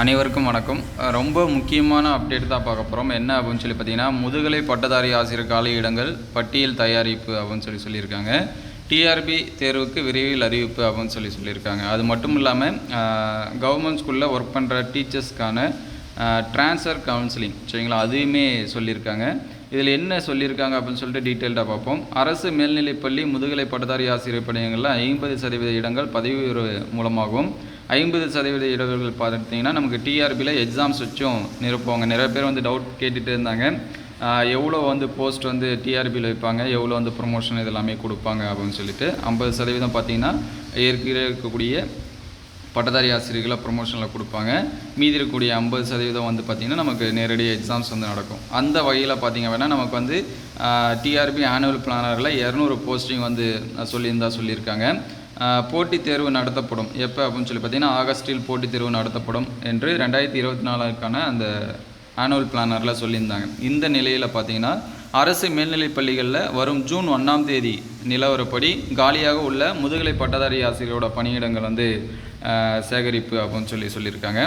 அனைவருக்கும் வணக்கம். ரொம்ப முக்கியமான அப்டேட் தான் பார்க்க போகிறோம் என்ன அப்படின்னு சொல்லி பார்த்தீங்கன்னா முதுகலை பட்டதாரி ஆசிரியர் காலி இடங்கள் பட்டியல் தயாரிப்பு அப்படின்னு சொல்லி சொல்லியிருக்காங்க. டிஆர்பி தேர்வுக்கு விரைவில் அறிவிப்பு அப்படின்னு சொல்லி சொல்லியிருக்காங்க. அது மட்டும் இல்லாமல் கவர்மெண்ட் ஸ்கூலில் ஒர்க் பண்ணுற டீச்சர்ஸ்க்கான ட்ரான்ஸ்ஃபர் கவுன்சிலிங் சரிங்களா? அதையுமே சொல்லியிருக்காங்க. இதில் என்ன சொல்லியிருக்காங்க அப்படின்னு சொல்லிட்டு டீட்டெயில்டாக பார்ப்போம். அரசு மேல்நிலைப்பள்ளி முதுகலை பட்டதாரி ஆசிரியர் பணியங்களில் ஐம்பது சதவீத இடங்கள் பதவி உயர்வு மூலமாகவும் ஐம்பது சதவீத இடங்கள் பார்த்தீங்கன்னா நமக்கு டிஆர்பியில் எக்ஸாம்ஸ் வச்சும் நிரப்புவாங்க நிறைய பேர் வந்து டவுட் கேட்டுகிட்டு இருந்தாங்க. எவ்வளோ வந்து போஸ்ட் வந்து டிஆர்பியில் வைப்பாங்க? எவ்வளோ வந்து ப்ரொமோஷன் இதெல்லாமே கொடுப்பாங்க அப்படின்னு சொல்லிட்டு ஐம்பது சதவீதம் பார்த்தீங்கன்னா ஏற்கனவே இருக்கக்கூடிய பட்டதாரி ஆசிரியர்களை ப்ரொமோஷனில் கொடுப்பாங்க. மீதி இருக்கக்கூடிய ஐம்பது சதவீதம் வந்து பார்த்திங்கன்னா நமக்கு நேரடியாக எக்ஸாம்ஸ் வந்து நடக்கும். அந்த வகையில் பார்த்திங்க வேணால் நமக்கு வந்து டிஆர்பி ஆனுவல் பிளானரில் இரநூறு போஸ்டிங் வந்து சொல்லியிருந்தா சொல்லியிருக்காங்க. போட்டித் தேர்வு நடத்தப்படும். எப்போ அப்படின்னு சொல்லி பார்த்தீங்கன்னா ஆகஸ்டில் போட்டித் தேர்வு நடத்தப்படும் என்று ரெண்டாயிரத்தி இருபத்தி நாலுக்கான அந்த ஆனுவல் பிளானரில் சொல்லியிருந்தாங்க. இந்த நிலையில் பார்த்தீங்கன்னா அரசு மேல்நிலைப் பள்ளிகளில் வரும் ஜூன் ஒன்றாம் தேதி நிலவரப்படி காலியாக உள்ள முதுகலை பட்டதாரி ஆசிரியரோட பணியிடங்கள் வந்து சேகரிப்பு அப்படின்னு சொல்லி சொல்லியிருக்காங்க.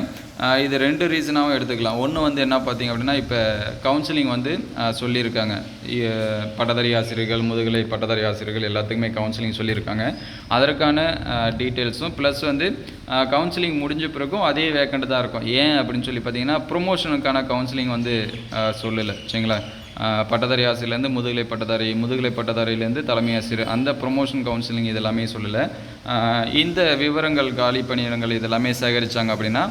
இது ரெண்டு ரீசனாகவும் எடுத்துக்கலாம். ஒன்று வந்து என்ன பார்த்தீங்க அப்படின்னா இப்போ கவுன்சிலிங் வந்து சொல்லியிருக்காங்க. பட்டதாரி ஆசிரியர்கள் முதுகலை பட்டதாரி ஆசிரியர்கள் எல்லாத்துக்குமே கவுன்சிலிங் சொல்லியிருக்காங்க. அதற்கான டீட்டெயில்ஸும் ப்ளஸ் வந்து கவுன்சிலிங் முடிஞ்ச பிறகும் அதே வேக்கண்ட் தான் இருக்கும். ஏன் அப்படின்னு சொல்லி பார்த்தீங்கன்னா ப்ரொமோஷனுக்கான கவுன்சிலிங் வந்து சொல்லலை. சரிங்களா? பட்டதாரி ஆசிரியர்லேருந்து முதுகலை பட்டதாரி முதுகலை பட்டதாரியிலேருந்து தலைமை ஆசிரியர் அந்த ப்ரொமோஷன் கவுன்சிலிங் இதெல்லாமே சொல்லலை. இந்த விவரங்கள் காலி பணியிடங்கள் இதெல்லாமே சேகரித்தாங்க அப்படின்னா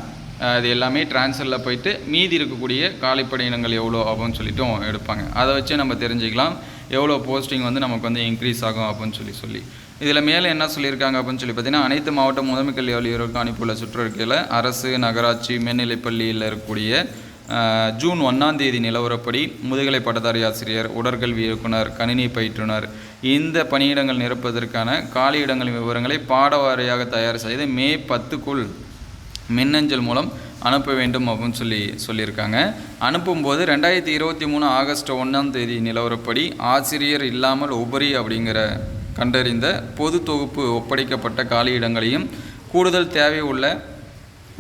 அது எல்லாமே ட்ரான்ஸ்ஃபரில் போயிட்டு மீதி இருக்கக்கூடிய காலி பணியிடங்கள் எவ்வளோ அப்படின்னு சொல்லிட்டும் எடுப்பாங்க. அதை வச்சு நம்ம தெரிஞ்சுக்கலாம். எவ்வளோ போஸ்டிங் வந்து நமக்கு வந்து இன்க்ரீஸ் ஆகும் அப்படின்னு சொல்லி சொல்லி. இதில் மேலே என்ன சொல்லியிருக்காங்க அப்படின்னு சொல்லி பார்த்தீங்கன்னா அனைத்து மாவட்ட முதன்மை கல்வி அலுவலருக்கு அனுப்பியுள்ள சுற்றறிக்கையில் அரசு நகராட்சி மேல்நிலைப்பள்ளியில் இருக்கக்கூடிய ஜூன் ஒன்றாம் தேதி நிலவரப்படி முதுகலை பட்டதாரி ஆசிரியர் உடற்கல்வி இயக்குனர் கணினி பயிற்றுனர் இந்த பணியிடங்கள் நிரப்பதற்கான காலி இடங்களின் விவரங்களை பாடவாரியாக தயார் செய்து மே பத்துக்குள் மின்னஞ்சல் மூலம் அனுப்ப வேண்டும் அப்படின்னு சொல்லி சொல்லியிருக்காங்க. அனுப்பும்போது ரெண்டாயிரத்தி இருபத்தி மூணு ஆகஸ்ட் ஒன்றாம் தேதி நிலவரப்படி ஆசிரியர் இல்லாமல் உபரி அப்படிங்கிற கண்டறிந்த பொது தொகுப்பு ஒப்படைக்கப்பட்ட காலியிடங்களையும் கூடுதல் தேவை உள்ள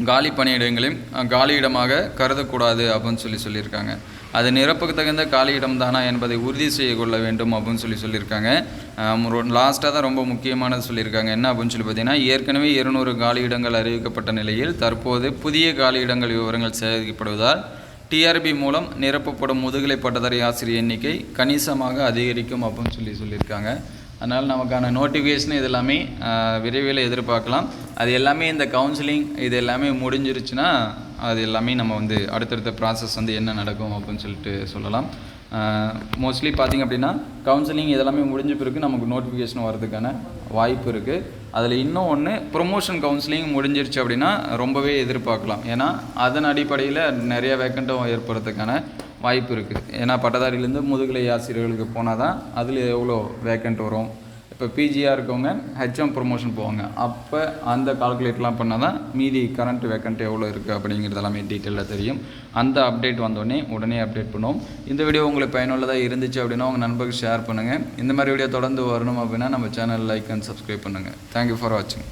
காலி பணியிடங்களையும் காலியிடமாக கருதக்கூடாது அப்படின்னு சொல்லி சொல்லியிருக்காங்க. அது நிரப்புக்கு தகுந்த காலியிடம் தானா என்பதை உறுதி செய்ய கொள்ள வேண்டும் அப்படின்னு சொல்லி சொல்லியிருக்காங்க. லாஸ்ட்டாக தான் ரொம்ப முக்கியமானது சொல்லியிருக்காங்க. என்ன அப்படின்னு சொல்லி பார்த்தீங்கன்னா ஏற்கனவே இருநூறு காலியிடங்கள் அறிவிக்கப்பட்ட நிலையில் தற்போது புதிய காலியிடங்கள் விவரங்கள் சேகரிக்கப்படுவதால் டிஆர்பி மூலம் நிரப்பப்படும் முதுகலை பட்டதாரி ஆசிரியர் எண்ணிக்கை கணிசமாக அதிகரிக்கும் அப்படின்னு சொல்லி சொல்லியிருக்காங்க. அதனால் நமக்கான நோட்டிஃபிகேஷன் இது எல்லாமே விரைவில் எதிர்பார்க்கலாம். அது எல்லாமே இந்த கவுன்சிலிங் இது எல்லாமே முடிஞ்சிருச்சுன்னா அது எல்லாமே நம்ம வந்து அடுத்தடுத்த ப்ராசஸ் வந்து என்ன நடக்கும் அப்படின்னு சொல்லிட்டு சொல்லலாம். மோஸ்ட்லி பார்த்திங்க அப்படின்னா கவுன்சிலிங் இதெல்லாமே முடிஞ்ச பிறகு நமக்கு நோட்டிஃபிகேஷன் வரதுக்கான வாய்ப்பு இருக்குது அதில் இன்னும் ஒன்று ப்ரொமோஷன் கவுன்சிலிங் முடிஞ்சிருச்சு அப்படின்னா ரொம்பவே எதிர்பார்க்கலாம். ஏன்னா அதன் அடிப்படையில் நிறைய வேக்கண்ட்டும் ஏற்படுறதுக்கான வாய்ப்பு இருக்குது ஏன்னா பட்டதாரியிலேருந்து முதுகலை ஆசிரியர்களுக்கு போனால் தான் அதில் எவ்வளோ வேக்கண்ட் வரும். இப்போ பிஜியாக இருக்கவங்க ஹெச்எம் ப்ரொமோஷன் போவாங்க. அப்போ அந்த கால்குலேட்லாம் பண்ணால் தான் மீதி கரண்ட் வேக்கண்ட் எவ்வளோ இருக்குது அப்படிங்கிறது எல்லாமே டீட்டெயிலாக தெரியும். அந்த அப்டேட் வந்தோடனே உடனே அப்டேட் பண்ணுவோம். இந்த வீடியோ உங்களுக்கு பயனுள்ளதாக இருந்துச்சு அப்படின்னா உங்கள் நண்பர்கள் ஷேர் பண்ணுங்கள் இந்த மாதிரி வீடியோ தொடர்ந்து வரணும் அப்படின்னா நம்ம சேனல் லைக் அண்ட் சப்ஸ்கிரைப் பண்ணுங்கள் தேங்க்யூ ஃபார் வாட்சிங்